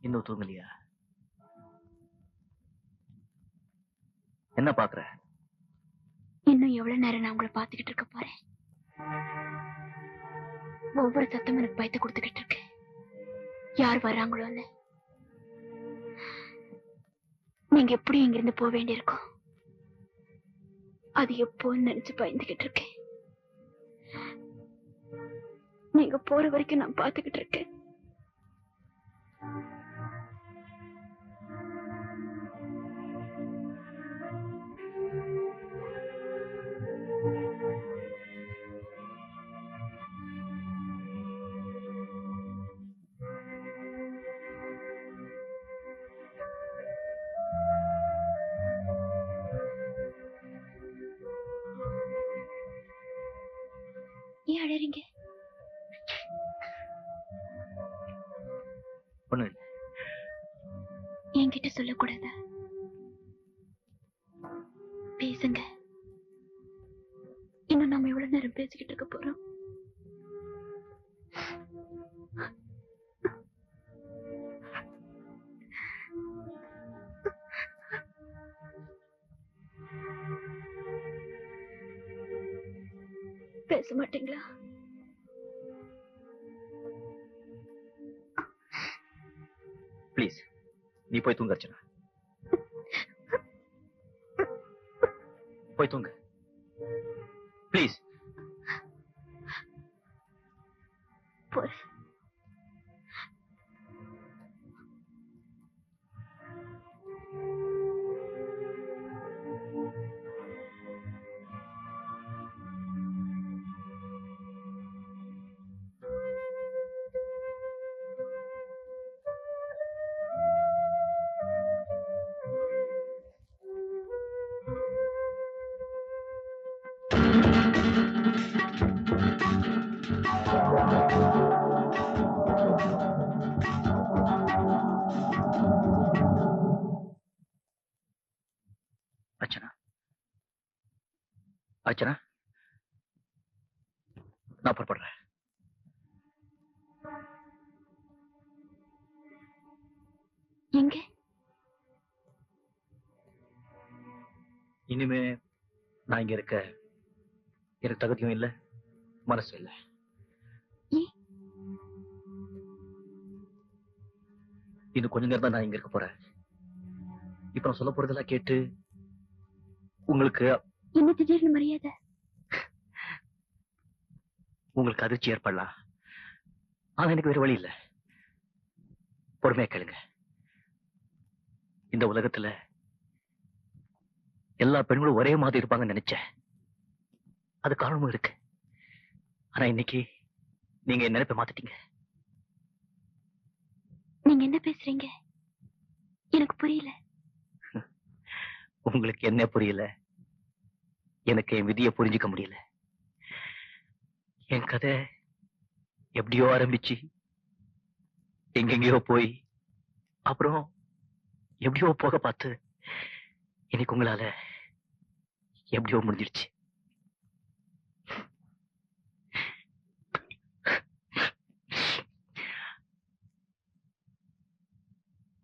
இன்னும் தூங்கலையா? என்ன பாக்குற? இன்னும் எவ்வளவு நேரம் நான் உங்களை பார்த்துக்கிட்டு இருக்க போறேன்? ஒவ்வொரு சத்தம் எனக்கு பயத்தை கொடுத்துக்கிட்டு இருக்கு. யார் வராங்களோன்னு நீங்க எப்படி இங்கிருந்து போக வேண்டியிருக்கும்? அது எப்போன்னு நினைச்சு பயந்துகிட்டு இருக்கேன். நீங்க போற வரைக்கும் நான் பார்த்துக்கிட்டு இருக்கேன். ஒண்ணு என்கிட்ட சொல்லக்கூடாதா? பேசுங்க. இன்னும் நம்ம எவ்வளவு நேரம் பேசிக்கிட்டு இருக்க போறோம். பேச மாட்டீங்களா? நீ போய் தூங்க அர்ச்சனா. போய் தூங்க. ப்ளீஸ் போறேன். அர்ச்சனா நான் புறப்படுறேன். எங்க? இனிமே நான் இங்க இருக்க எனக்கு தகுதியும் இல்ல மனசு இல்ல? இன்னும் கொஞ்ச நேரம் தான் நான் இங்க இருக்க போறேன். இப்ப நான் சொல்ல போறதெல்லாம் கேட்டு உங்களுக்கு என்ன திடீர்னு மரியாதை? உங்களுக்கு அதிர்ச்சி ஏற்படலாம். ஆனா எனக்கு வேற வழி இல்ல. பொறுமையா கேளுங்க. இந்த உலகத்துல எல்லா பெண்களும் ஒரே மாதிரி இருப்பாங்கன்னு நினைச்சேன். அது காரணமும் இருக்கு. ஆனா இன்னைக்கு நீங்க என் நினைப்பை மாத்திட்டீங்க. நீங்க என்ன பேசுறீங்க? எனக்கு புரியல. உங்களுக்கு என்ன புரியல? எனக்கு என் விதியை புரிஞ்சுக்க முடியல. என் கதை எப்படியோ ஆரம்பிச்சு எங்கெங்கயோ போய் அப்புறம் எப்படியோ போக பார்த்து இன்னைக்கு உங்களால எப்படியோ முடிஞ்சிருச்சு.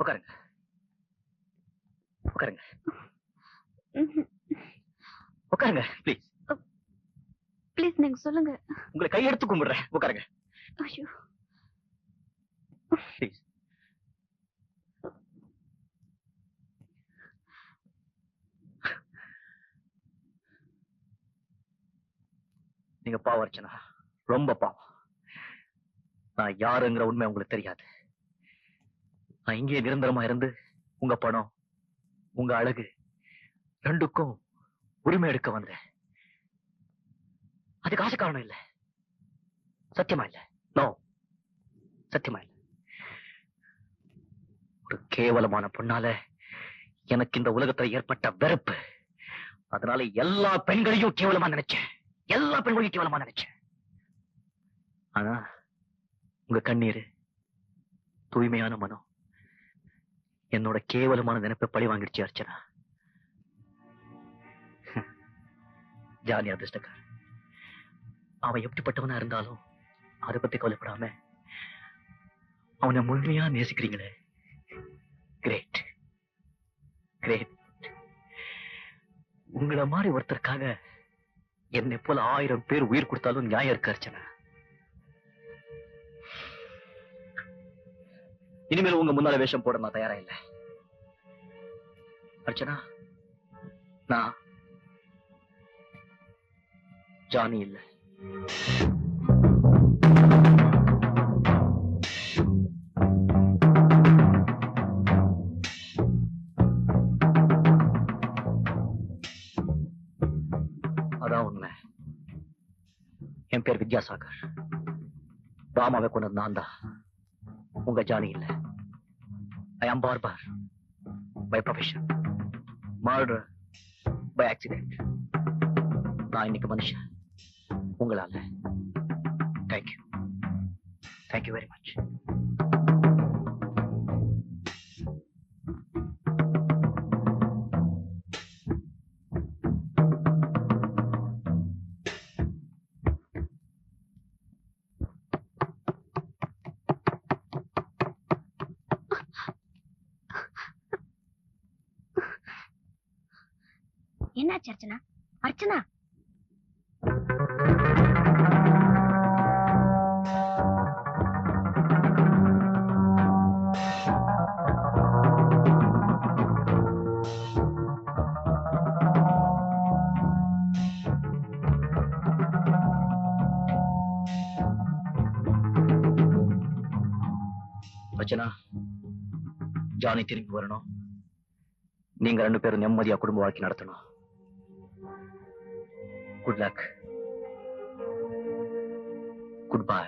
உட்காருங்க உட்காருங்க உட்காருங்க ப்ளீஸ் ப்ளீஸ் நீங்க சொல்லுங்க. உங்களை கையெடுத்து கும்பிடுறேன். உட்காருங்க. ஐயோ. ப்ளீஸ் நீங்க பாவம் அர்ச்சனா. ரொம்ப பாவம். நான் யாருங்கிற உண்மை உங்களுக்கு தெரியாது. நான் இங்கே நிரந்தரமா இருந்து உங்க பணம் உங்க அழகு ரெண்டுக்கும் உரிமை எடுக்க வந்தேன். அது காசு காரணம் இல்ல. சத்தியமா இல்ல. நோ சத்தியமா இல்ல. ஒரு கேவலமான பொண்ணால எனக்கு இந்த உலகத்துல ஏற்பட்ட வெறுப்பு. அதனால எல்லா பெண்களையும் கேவலமா நினைச்சேன். எல்லா பெண்களையும் கேவலமா நினைச்சேன். ஆனா உங்க கண்ணீர் தூய்மையான மனம் என்னோட கேவலமான நினைப்பை பழி வாங்கிடுச்சு அர்ச்சனா. ஜாலி அதிர்ஷ்டக்கார் அவன் எப்படிப்பட்டவனா இருந்தாலும் அதை பத்தி கவலைப்படாம அவனை முழுமையா நேசிக்கிறீங்களே. கிரேட் கிரேட் உங்களை மாதிரி ஒருத்தருக்காக என்னை போல ஆயிரம் பேர் உயிர் கொடுத்தாலும் நியாயம் இருக்க அர்ச்சனா. இனிமேல் உங்க முன்னால வேஷம் போட நான் தயாரா இல்லை. அர்ச்சனா நான் ஜானி இல்ல. அதான் உண்மை. என் பேர் வித்யாசாகர். ராமாவை கொண்டது நான் தான் உங்க ஜானி இல்ல. I am barber by profession murder by accident நான் இன்னைக்கு மனுஷன். உங்களால. தேங்க்யூ தேங்க்யூ வெரி மச் என்னாச்சு அர்ச்சனா? அர்ச்சனா? ரச்சனா ஜானி திரும்பி வரணும். நீங்க ரெண்டு பேரும் நிம்மதியா குடும்ப வாழ்க்கை நடத்தணும். குட் லக் குட் பை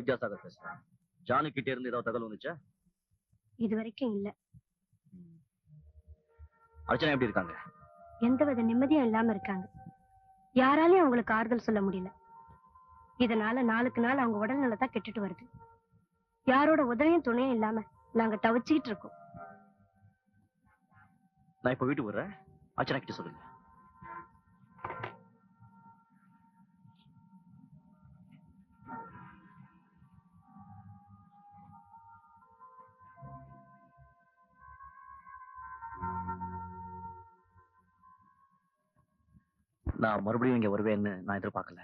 நான் வித்யாசாகர் பேசுறேன் ஜானி கிட்ட இருந்து ஏதாவது தகவல் வந்துச்சா? இது வரைக்கும் இல்ல அர்ச்சனா எப்படி இருக்காங்க? எந்தவித நிம்மதியும் இல்லாம இருக்காங்க. யாராலையும் அவங்களுக்கு ஆறுதல் சொல்ல முடியல. இதனால நாளுக்கு நாள் அவங்க உடல்நல தான் கெட்டுட்டு வருது. யாரோட உதவியும் துணையும் இல்லாம நாங்க தவிச்சுக்கிட்டு இருக்கோம். நான் இப்ப வீட்டுக்கு வர்றேன். அர்ச்சனா கிட்ட சொல்லுங்க. நான் மறுபடியும் இங்க வருவேன்னு நான் எதிர்பார்க்கல.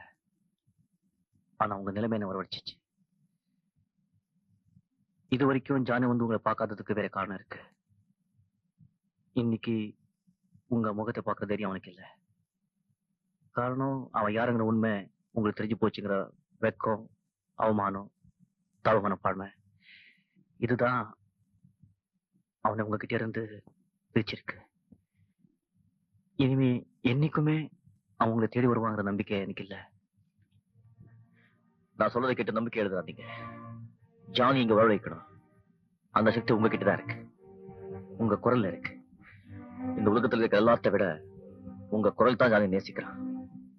ஆனா உங்க நிலைமை என்ன வரவழைச்சிச்சு? இது வரைக்கும் ஜானி வந்து உங்களை பார்க்காததுக்கு வேற காரணம் இருக்கு. இன்னைக்கு உங்க முகத்தை பார்க்க தைரியம் அவனுக்கு இல்ல. காரணம் அவன் யாருங்கிற உண்மை உங்களுக்கு தெரிஞ்சு போச்சுங்கிற வெக்கம் அவமானம் தாழ்வு பான்மை இதுதான் அவனை உங்ககிட்ட இருந்து பிரிச்சிருக்கு. இனிமே என்னைக்குமே அவங்களை தேடி வருவாங்கிற நம்பிக்கை எனக்கு இல்ல. நான் சொல்றதை கேட்டு நம்பிக்கை எழுதாதீங்க ஜானி இங்க வாழ வைக்கணும். அந்த சக்தி உங்ககிட்ட தான் இருக்கு. உங்க குரல்ல இருக்கு. இந்த உலகத்துல இருக்க எல்லாத்த விட உங்க குரல் தான் ஜானி நேசிக்கிறான்.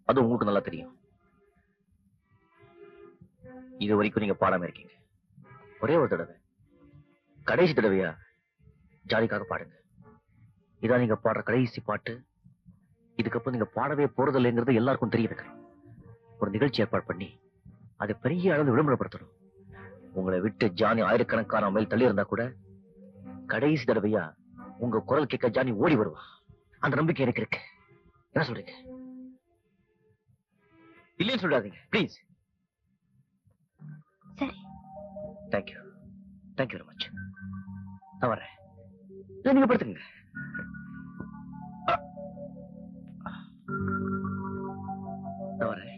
அது உங்களுக்கு நல்லா தெரியும். இது வரைக்கும் நீங்க பாடாம இருக்கீங்க. ஒரே ஒரு தடவை. கடைசி தடவையா ஜாலிக்காக பாடுங்க. இதான் நீங்க பாடுற கடைசி பாட்டு. இதுக்கப்புறம் நீங்க பாடவே போறதில்லைங்கிறது எல்லாருக்கும் தெரிய வைக்கணும் ஒரு நிகழ்ச்சி ஏற்பாடு பண்ணி அதை பெரிய அளவு விளம்பரப்படுத்தணும். உங்களை விட்டு ஜானி ஆயிரக்கணக்கான மைல் தள்ளி இருந்தா கூட கடைசி தடவையா உங்க குரல் கேட்க ஜானி ஓடி வருவா. அந்த நம்பிக்கை எனக்கு இருக்கு. என்ன சொல்றீங்க? இல்லைன்னு சொல்லாதீங்க ப்ளீஸ் சரி. தேங்க்யூ தேங்க்யூ வெரி மச் நான் வரேன் நீங்க படுத்துங்க அ. நான் வரேன்